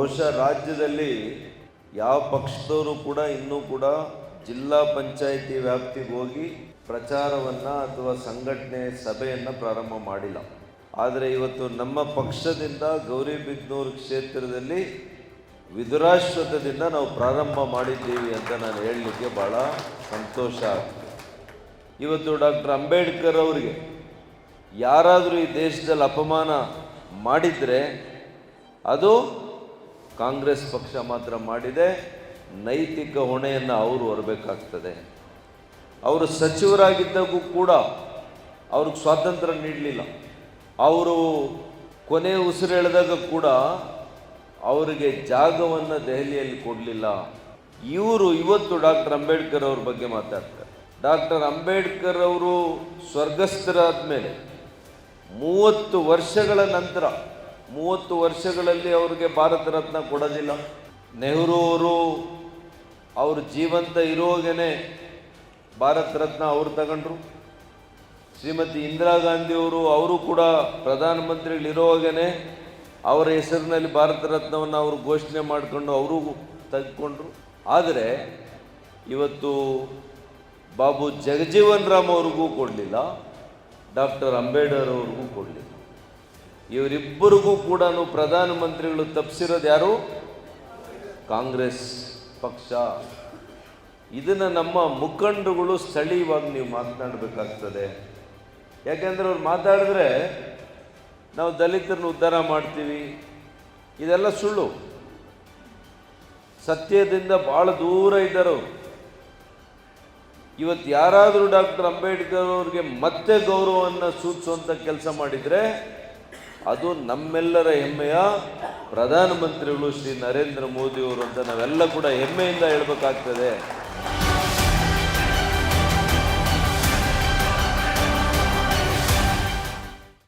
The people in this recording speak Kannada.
ಬಹುಶಃ ರಾಜ್ಯದಲ್ಲಿ ಯಾವ ಪಕ್ಷದವರು ಕೂಡ ಇನ್ನೂ ಕೂಡ ಜಿಲ್ಲಾ ಪಂಚಾಯಿತಿ ವ್ಯಾಪ್ತಿಗೆ ಹೋಗಿ ಪ್ರಚಾರವನ್ನು ಅಥವಾ ಸಂಘಟನೆ ಸಭೆಯನ್ನು ಪ್ರಾರಂಭ ಮಾಡಿಲ್ಲ. ಆದರೆ ಇವತ್ತು ನಮ್ಮ ಪಕ್ಷದಿಂದ ಗೌರಿಬಿದನೂರು ಕ್ಷೇತ್ರದಲ್ಲಿ ವಿದುರಾಶ್ವತದಿಂದ ನಾವು ಪ್ರಾರಂಭ ಮಾಡಿದ್ದೀವಿ ಅಂತ ನಾನು ಹೇಳಲಿಕ್ಕೆ ಭಾಳ ಸಂತೋಷ ಆಗ್ತದೆ. ಇವತ್ತು ಡಾಕ್ಟರ್ ಅಂಬೇಡ್ಕರ್ ಅವರಿಗೆ ಯಾರಾದರೂ ಈ ದೇಶದಲ್ಲಿ ಅಪಮಾನ ಮಾಡಿದರೆ ಅದು ಕಾಂಗ್ರೆಸ್ ಪಕ್ಷ ಮಾತ್ರ ಮಾಡಿದೆ, ನೈತಿಕ ಹೊಣೆಯನ್ನು ಅವರು ಹೊರಬೇಕಾಗ್ತದೆ. ಅವರು ಸಚಿವರಾಗಿದ್ದಾಗೂ ಕೂಡ ಅವ್ರಿಗೆ ಸ್ವಾತಂತ್ರ್ಯ ನೀಡಲಿಲ್ಲ. ಅವರು ಕೊನೆ ಉಸಿರೆಳೆದಾಗ ಕೂಡ ಅವರಿಗೆ ಜಾಗವನ್ನು ದೆಹಲಿಯಲ್ಲಿ ಕೊಡಲಿಲ್ಲ. ಇವರು ಇವತ್ತು ಡಾಕ್ಟರ್ ಅಂಬೇಡ್ಕರ್ ಅವ್ರ ಬಗ್ಗೆ ಮಾತಾಡ್ತಾರೆ. ಡಾಕ್ಟರ್ ಅಂಬೇಡ್ಕರ್ ಅವರು ಸ್ವರ್ಗಸ್ಥರಾದ ಮೇಲೆ ಮೂವತ್ತು ವರ್ಷಗಳ ನಂತರ ಮೂವತ್ತು ವರ್ಷಗಳಲ್ಲಿ ಅವ್ರಿಗೆ ಭಾರತ ರತ್ನ ಕೊಡೋದಿಲ್ಲ ನೆಹರು ಅವರು ಅವರು ಜೀವಂತ ಇರುವಾಗನೇ ಭಾರತ ರತ್ನ ಅವರು ತಗೊಂಡ್ರು. ಶ್ರೀಮತಿ ಇಂದಿರಾ ಗಾಂಧಿಯವರು ಅವರು ಕೂಡ ಪ್ರಧಾನಮಂತ್ರಿಗಳಿರುವಾಗನೇ ಅವರ ಹೆಸರಿನಲ್ಲಿ ಭಾರತ ರತ್ನವನ್ನು ಅವರು ಘೋಷಣೆ ಮಾಡಿಕೊಂಡು ಅವರು ತೆಗೆದುಕೊಂಡ್ರು. ಆದರೆ ಇವತ್ತು ಬಾಬು ಜಗಜೀವನ್ ರಾಮ್ ಅವ್ರಿಗೂ ಕೊಡಲಿಲ್ಲ, ಡಾಕ್ಟರ್ ಅಂಬೇಡ್ಕರ್ ಅವ್ರಿಗೂ ಕೊಡಲಿಲ್ಲ. ಇವರಿಬ್ಬರಿಗೂ ಕೂಡ ಪ್ರಧಾನಮಂತ್ರಿಗಳು ತಪ್ಪಿಸಿರೋದು ಯಾರು? ಕಾಂಗ್ರೆಸ್ ಪಕ್ಷ. ಇದನ್ನು ನಮ್ಮ ಮುಖಂಡರುಗಳು ಸ್ಥಳೀಯವಾಗಿ ನೀವು ಮಾತನಾಡಬೇಕಾಗ್ತದೆ. ಯಾಕೆಂದರೆ ಅವ್ರು ಮಾತಾಡಿದ್ರೆ ನಾವು ದಲಿತರನ್ನ ಉದ್ಧಾರ ಮಾಡ್ತೀವಿ. ಇದೆಲ್ಲ ಸುಳ್ಳು. ಸತ್ಯದಿಂದ ಭಾಳ ದೂರ ಇದ್ದರು. ಇವತ್ತು ಯಾರಾದರೂ ಡಾಕ್ಟರ್ ಅಂಬೇಡ್ಕರ್ ಅವ್ರಿಗೆ ಮತ್ತೆ ಗೌರವವನ್ನು ಸೂಚಿಸುವಂಥ ಕೆಲಸ ಮಾಡಿದರೆ ಅದು ನಮ್ಮೆಲ್ಲರ ಹೆಮ್ಮೆಯ ಪ್ರಧಾನಮಂತ್ರಿಗಳು ಶ್ರೀ ನರೇಂದ್ರ ಮೋದಿಯವರು ಅಂತ ನಾವೆಲ್ಲ ಕೂಡ ಹೆಮ್ಮೆಯಿಂದ ಹೇಳ್ಬೇಕಾಗ್ತದೆ.